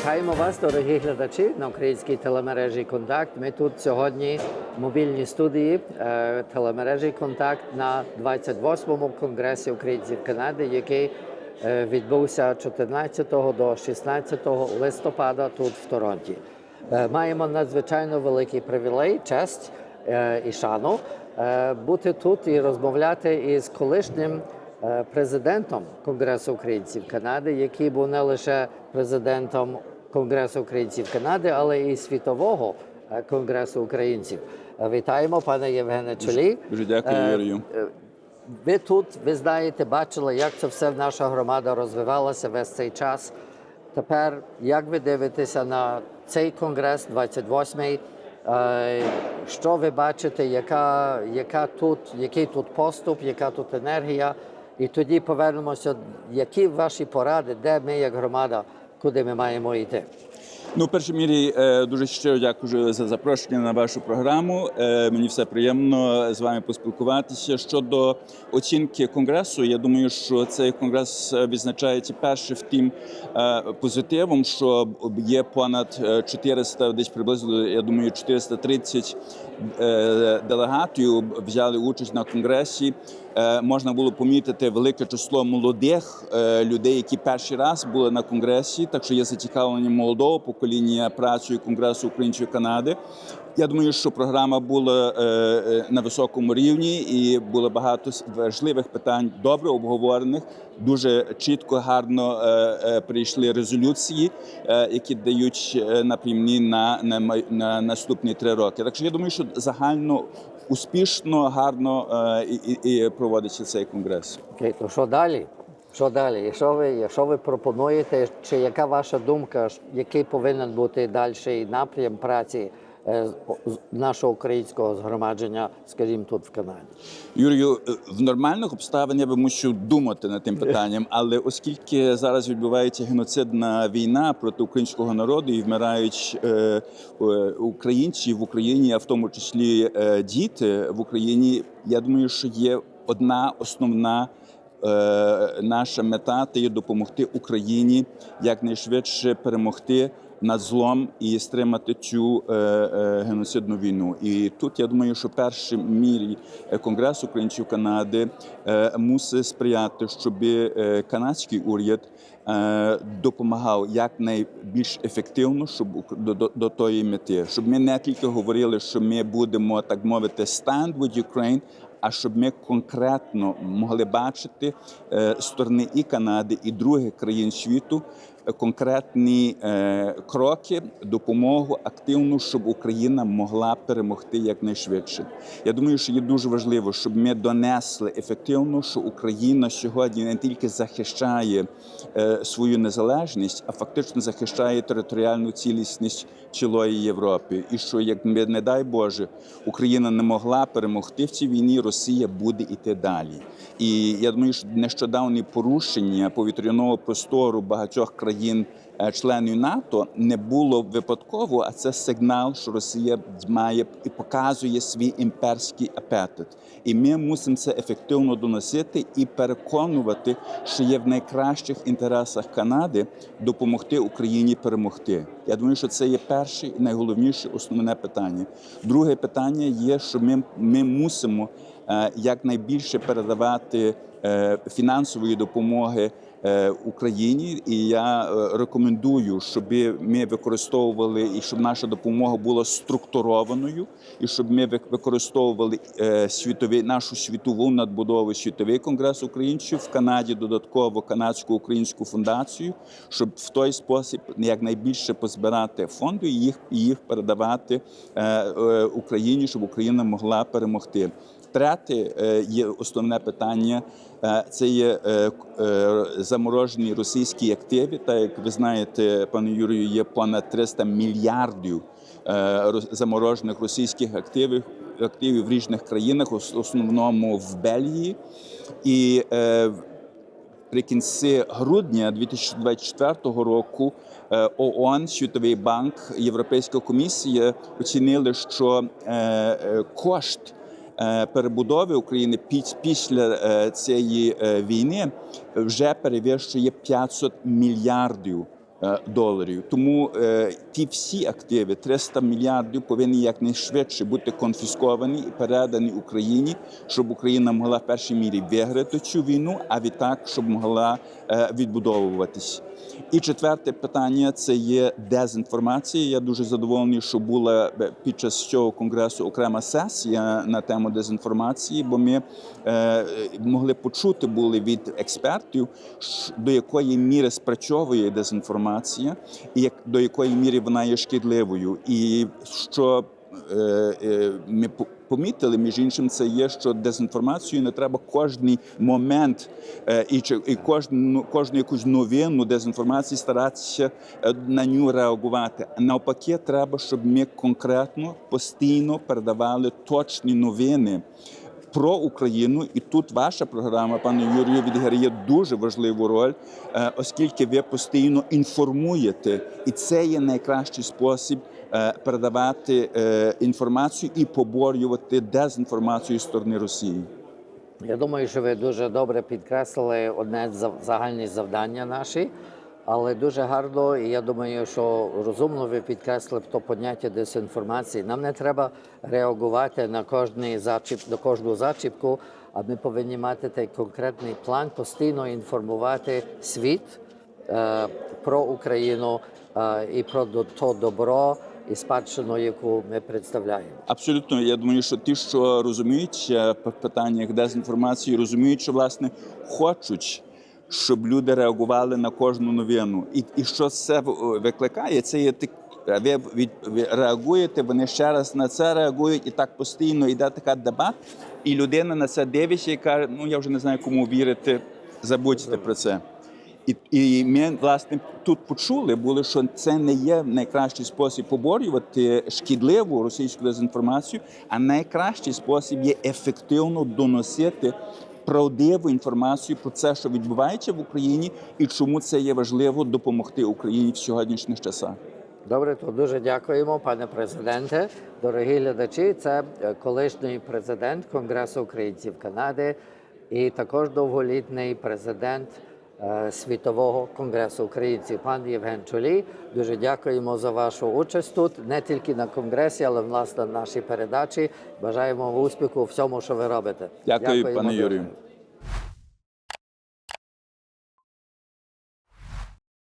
Вітаємо вас, дорогі глядачі на українській телемережі Контакт. Ми тут сьогодні в мобільній студії е, телемережі Контакт на 28-му конгресі українців Канади, який е, відбувся 14 до 16 листопада тут в Торонті. Е, Маємо надзвичайно великий привілей, честь і шану бути тут і розмовляти із колишнім президентом Конгресу українців Канади, який був не лише президентом Конгресу українців Канади, але і світового е, конгресу українців. Е, Вітаємо, пане Євгене Чолі. Дуже дякую, Е, Юрію. е, Ви тут, ви знаєте, бачили, як це все наша громада розвивалася весь цей час. Тепер, як ви дивитеся на цей конгрес, 28-й, е, що ви бачите, яка, яка тут, який тут поступ, яка тут енергія? І тоді повернемося, які ваші поради, де ми, як громада, куди ми маємо йти? Ну, в першій мірі е, дуже щиро дякую за запрошення на вашу програму. Е, Мені все приємно з вами поспілкуватися. Щодо оцінки конгресу, я думаю, що цей конгрес е, відзначається перше в тим позитивом, що є понад е, 400, десь приблизно, я думаю, 430 е, делегатів взяли участь на конгресі. Е, Можна було помітити велике число молодих е, людей, які перший раз були на конгресі. Так що є зацікавлення молодого покоління працею Конгресу Українців Канади. Я думаю, що програма була е, на високому рівні і було багато важливих питань, добре обговорених. Дуже чітко, гарно прийшли резолюції, які дають напрямні на, на, на наступні три роки. Так що я думаю, що загально успішно, гарно е, і, і, і проводиться цей конгрес. Окей, то що далі? Що далі? Якщо ви, якщо ви пропонуєте, чи яка ваша думка, який повинен бути далі напрям праці нашого українського згромадження, скажімо, тут в Канаді? Юрію, е, в нормальних обставин я би мусив думати над тим питанням, але оскільки зараз відбувається геноцидна війна проти українського народу і вмирають е, е, українці в Україні, а в тому числі е, діти в Україні, я думаю, що є одна основна. е, Наша мета є допомогти Україні якнайшвидше перемогти над злом і стримати цю е, е, геноцидну війну. І тут я думаю, що перший мірі е, Конгрес українців Канади мусить сприяти, щоб канадський уряд допомагав якнайбільш ефективно, щоб до, до, до тої мети, щоб ми не тільки говорили, що ми будемо так мовити stand with Ukraine, а щоб ми конкретно могли бачити сторони і Канади, і других країн світу конкретні е, кроки, допомогу активну, щоб Україна могла перемогти якнайшвидше. Я думаю, що є дуже важливо, щоб ми донесли ефективно, що Україна сьогодні не тільки захищає е, свою незалежність, а фактично захищає територіальну цілісність цілої Європи. І що, як ми, не дай Боже, Україна не могла перемогти в цій війні, Росія буде йти далі. І я думаю, що нещодавні порушення повітряного простору багатьох країн. Е, Членів НАТО не було випадково, а це сигнал, що Росія має і показує свій імперський апетит. І ми мусимо це ефективно доносити і переконувати, що є в найкращих інтересах Канади допомогти Україні перемогти. Я думаю, що це є перше і найголовніше основне питання. Друге питання є, що ми, ми мусимо е, якнайбільше передавати е, фінансової допомоги. Е, Україні, і я е, рекомендую, щоб ми використовували і щоб наша допомога була структурованою, і щоб ми вик- використовували е, світовий нашу світову надбудову світовий конгрес українців в Канаді, додатково канадську українську фундацію, щоб в той спосіб якнайбільше позбирати фонди і їх і їх передавати Україні, щоб Україна могла перемогти. Третє є основне питання. Е, Це є е, е, заморожені російські активи. Та як ви знаєте, пане Юрію, є понад 300 мільярдів заморожених російських активів активів в різних країнах, в основному в Бельгії. І при кінці грудня 2024 року ООН, Світовий банк, Європейська комісія оцінили, що кошт перебудови України піс- після е, цієї е, війни вже перевищує 500 мільярдів е, доларів. Тому е, ті всі активи, 300 мільярдів, повинні якнайшвидше бути конфісковані і передані Україні, щоб Україна могла в першій мірі виграти цю війну, а відтак, щоб могла е, відбудовуватись. І четверте питання це є дезінформація. Я дуже задоволений, що була е, під час цього конгресу окрема сесія на тему дезінформації, бо ми е, могли почути були від експертів, до якої міри спрацьовує дезінформація, і як до якої міри вона є шкідливою, і що е, е, ми помітили, між іншим, це є, що дезінформацію не треба кожний момент е, і, і кожну, кожну якусь новину дезінформації старатися на нього реагувати. Навпаки, треба, щоб ми конкретно постійно передавали точні новини. Про Україну, і тут ваша програма, пане Юрію, відіграє дуже важливу роль, е, оскільки ви постійно інформуєте, і це є найкращий спосіб е, передавати е, інформацію і поборювати дезінформацію з сторони Росії. Я думаю, що ви дуже добре підкреслили одне з загальні завдання наші, але дуже гарно, і я думаю, що розумно ви підкреслили то поняття дезінформації. Нам не треба реагувати на кожний зачіп, на кожну зачіпку, а ми повинні мати той конкретний план, постійно інформувати світ е, про Україну е, і про то добро і спадщину, яку ми представляємо. Абсолютно, я думаю, що ті, що розуміють е, питаннях дезінформації, розуміють, що власне хочуть. Щоб люди реагували на кожну новину, і, і що це викликає, це є так. Ви, від, реагуєте, вони ще раз на це реагують, і так постійно йде така дебат, і людина на це дивиться і каже: ну я вже не знаю, кому вірити, забудьте про це. І, і ми власне тут почули, були, що це не є найкращий спосіб поборювати шкідливу російську дезінформацію, а найкращий спосіб є ефективно доносити правдиву інформацію про це, що відбувається в Україні, і чому це є важливо допомогти Україні в сьогоднішніх часах. Добре, то дуже дякуємо, пане президенте. Дорогі глядачі, це е, колишній президент Конгресу українців Канади і також довголітний президент Світового конгресу українців, пан Євген Чолій. Дуже дякуємо за вашу участь тут, не тільки на конгресі, але власне в нашій передачі. Бажаємо успіху у всьому, що ви робите. Дякую, Дякуємо пане. Юрію.